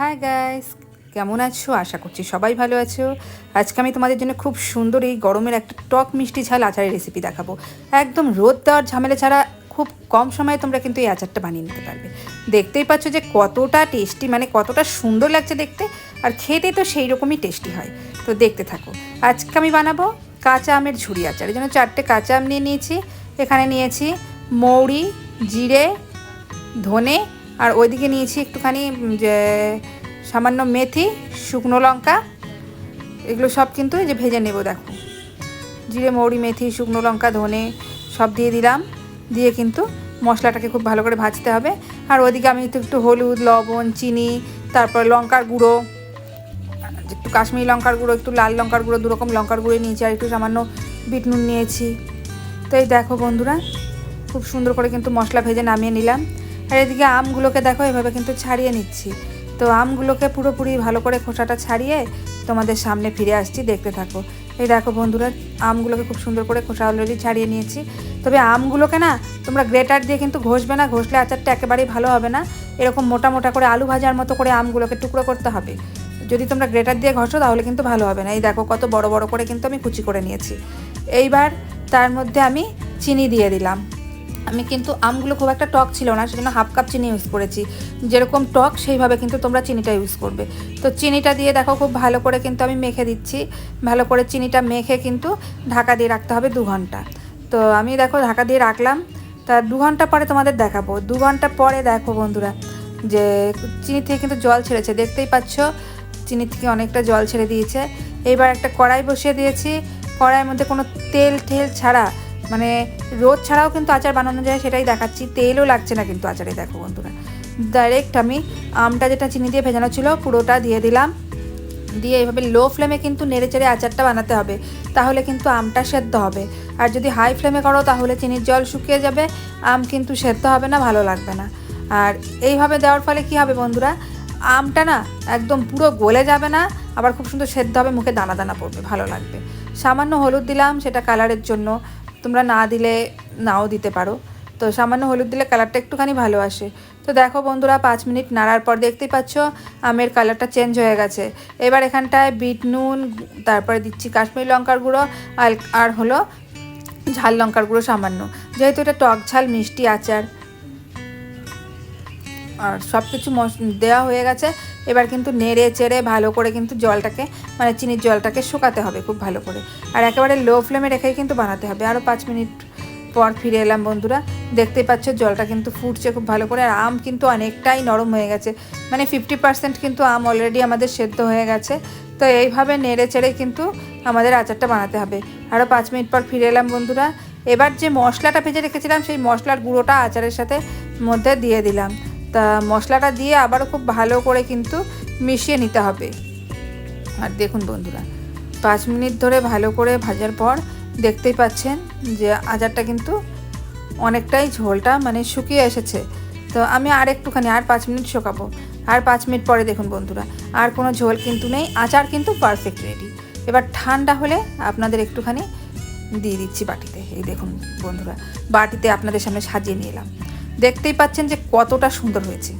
Hi guys কেমন আছো? আশা করছি সবাই ভালো আছো। আজকে আমি তোমাদের জন্য খুব সুন্দর এই গরমের একটা টক মিষ্টি ঝাল আচারের রেসিপি দেখাবো। একদম রোদ দেওয়ার ঝামেলা ছাড়া খুব কম সময়ে তোমরা কিন্তু এই আচারটা বানিয়ে নিতে পারবে। দেখতেই পাচ্ছ যে কতটা টেস্টি মানে কতটা সুন্দর লাগছে দেখতে, আর খেতে তো সেই রকমই টেস্টি হয়। তো দেখতে থাকো। আজকে আমি বানাবো কাঁচা আমের ঝুড়ি আচার। এই জন্য চারটে কাঁচা আম নিয়ে নিয়েছি। এখানে নিয়েছি মৌরি, জিরে, ধনে আর ওইদিকে নিয়েছি একটুখানি যে সামান্য মেথি, শুকনো লঙ্কা, এগুলো সব কিন্তু এই যে ভেজে নেব, দেখো। জিরে, মৌরি, মেথি, শুকনো লঙ্কা, ধনে সব দিয়ে দিলাম। দিয়ে কিন্তু মশলাটাকে খুব ভালো করে ভাজতে হবে। আর ওইদিকে আমি একটু একটু হলুদ, লবণ, চিনি, তারপর লঙ্কার গুঁড়ো, একটু কাশ্মীরি লঙ্কার গুঁড়ো, একটু লাল লঙ্কার গুঁড়ো, দুরকম লঙ্কার গুঁড়ো নিয়েছি, আর একটু সামান্য বিট নুন নিয়েছি। তো এই দেখো বন্ধুরা, খুব সুন্দর করে কিন্তু মশলা ভেজে নামিয়ে নিলাম। আর এদিকে আমগুলোকে দেখো, এভাবে কিন্তু ছাড়িয়ে নিচ্ছি। তো আমগুলোকে পুরোপুরি ভালো করে খোসাটা ছাড়িয়ে তোমাদের সামনে ফিরে আসছি, দেখতে থাকো। এই দেখো বন্ধুরা, আমগুলোকে খুব সুন্দর করে খোসা অলরেডি ছাড়িয়ে নিয়েছি। তবে আমগুলোকে না, তোমরা গ্রেটার দিয়ে কিন্তু ঘষবে না, ঘষলে আচারটা একেবারেই ভালো হবে না। এরকম মোটা মোটা করে আলু ভাজার মতো করে আমগুলোকে টুকরো করতে হবে। যদি তোমরা গ্রেটার দিয়ে ঘষো, তাহলে কিন্তু ভালো হবে না। এই দেখো কত বড় বড় করে কিন্তু আমি কুচি করে নিয়েছি। এইবার তার মধ্যে আমি চিনি দিয়ে দিলাম। আমি কিন্তু আমগুলো খুব একটা টক ছিল না, সেজন্য হাফ কাপ চিনি ইউজ করেছি। যেরকম টক, সেইভাবে কিন্তু তোমরা চিনিটা ইউজ করবে। তো চিনিটা দিয়ে দেখো খুব ভালো করে কিন্তু আমি মেখে দিচ্ছি। ভালো করে চিনিটা মেখে কিন্তু ঢাকা দিয়ে রাখতে হবে দু ঘণ্টা। তো আমি দেখো ঢাকা দিয়ে রাখলাম। তা দু ঘণ্টা পরে তোমাদের দেখাবো। দু ঘণ্টা পরে দেখো বন্ধুরা, যে চিনি থেকে কিন্তু জল ছেড়েছে। দেখতেই পাচ্ছ, চিনি থেকে অনেকটা জল ছেড়ে দিয়েছে। এবার একটা কড়াই বসিয়ে দিয়েছি। কড়াইয়ের মধ্যে কোনো তেল টেল ছাড়া মানে রোদ ছাড়াও কিন্তু আচার বানানো যায়, সেটাই দেখাচ্ছি। তেলও লাগছে না কিন্তু আচারে, দেখো বন্ধুরা। ডাইরেক্ট আমি আমটা যেটা চিনি দিয়ে ভেজানো ছিল, পুরোটা দিয়ে দিলাম। দিয়ে এইভাবে লো ফ্লেমে কিন্তু নেড়ে চেড়ে আচারটা বানাতে হবে। তাহলে কিন্তু আমটা সেদ্ধ হবে। আর যদি হাই ফ্লেমে করো, তাহলে চিনির জল শুকিয়ে যাবে। আম কিন্তু সেদ্ধ হবে না, ভালো লাগবে না। আর এইভাবে দেওয়ার ফলে কি হবে বন্ধুরা? আমটা না একদম পুরো গলে যাবে না, আবার খুব সুন্দর সেদ্ধ হবে, মুখে দানা দানা পড়বে, ভালো লাগবে। সামান্য হলুদ দিলাম, সেটা কালারের জন্য। তোমরা না দিলে নাও দিতে পারো। তো সামান্য হলুদ দিলে কালারটা একটুখানি ভালো আসে। তো দেখো বন্ধুরা, পাঁচ মিনিট নাড়ার পর দেখতেই পাচ্ছ আমের কালারটা চেঞ্জ হয়ে গেছে। এবার এখানটায় বিট নুন, তারপরে দিচ্ছি কাশ্মীর লঙ্কার গুঁড়ো আর হলো ঝাল লঙ্কার গুঁড়ো সামান্য। যেহেতু এটা টক ঝাল, মিষ্টি আচার। আর সব কিছু দেওয়া হয়ে গেছে। এবার কিন্তু নেড়ে চেড়ে ভালো করে কিন্তু জলটাকে মানে চিনির জলটাকে শুকাতে হবে খুব ভালো করে। আর একেবারে লো ফ্লেমে রেখেই কিন্তু বানাতে হবে। আরও পাঁচ মিনিট পর ফিরে এলাম বন্ধুরা। দেখতেই পাচ্ছ জলটা কিন্তু ফুটছে খুব ভালো করে। আর আম কিন্তু অনেকটাই নরম হয়ে গেছে। মানে ফিফটি পার্সেন্ট কিন্তু আম অলরেডি আমাদের সেদ্ধ হয়ে গেছে। তো এইভাবে নেড়ে চেড়ে কিন্তু আমাদের আচারটা বানাতে হবে। আরও পাঁচ মিনিট পর ফিরে এলাম বন্ধুরা। এবার যে মশলাটা ভেজে রেখেছিলাম, সেই মশলার গুঁড়োটা আচারের সাথে মধ্যে দিয়ে দিলাম। তা মশলাটা দিয়ে আবারও খুব ভালো করে কিন্তু মিশিয়ে নিতে হবে। আর দেখুন বন্ধুরা, পাঁচ মিনিট ধরে ভালো করে ভাজার পর দেখতেই পাচ্ছেন যে আচারটা কিন্তু অনেকটাই ঝোলটা মানে শুকিয়ে এসেছে। তো আমি আর একটুখানি, আর পাঁচ মিনিট শুকাবো। আর পাঁচ মিনিট পরে দেখুন বন্ধুরা, আর কোনো ঝোল কিন্তু নেই, আচার কিন্তু পারফেক্ট রেডি এবার ঠান্ডা হলে আপনাদের একটুখানি দিয়ে দিচ্ছি বাটিতে। এই দেখুন বন্ধুরা, বাটিতে আপনাদের সামনে সাজিয়ে নিয়ে এলাম। দেখতেই পাচ্ছেন যে কতটা সুন্দর হয়েছে।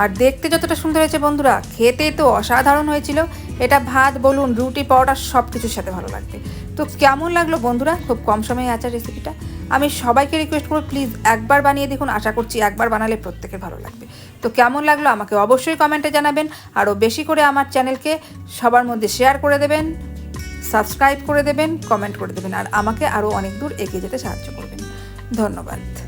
আর দেখতে যতটা সুন্দর হয়েছে বন্ধুরা, খেতে তো অসাধারণ হয়েছিল। এটা ভাত, বলুন, রুটি পাউডার সব কিছুর সাথে ভালো লাগবে। তো কেমন লাগল বন্ধুরা, খুব কম সময়ে আচার রেসিপিটা আমি সবাইকে রিকোয়েস্ট করব প্লিজ একবার বানিয়ে দেখুন। আশা করছি একবার বানালে প্রত্যেকের ভালো লাগবে। তো কেমন লাগল আমাকে অবশ্যই কমেন্টে জানাবেন। আরও বেশি করে আমার চ্যানেলকে সবার মধ্যে শেয়ার করে দেবেন সাবস্ক্রাইব করে দেবেন কমেন্ট করে দেবেন। আর আমাকে আরও অনেক দূর এগিয়ে যেতে সাহায্য করবেন। ধন্যবাদ।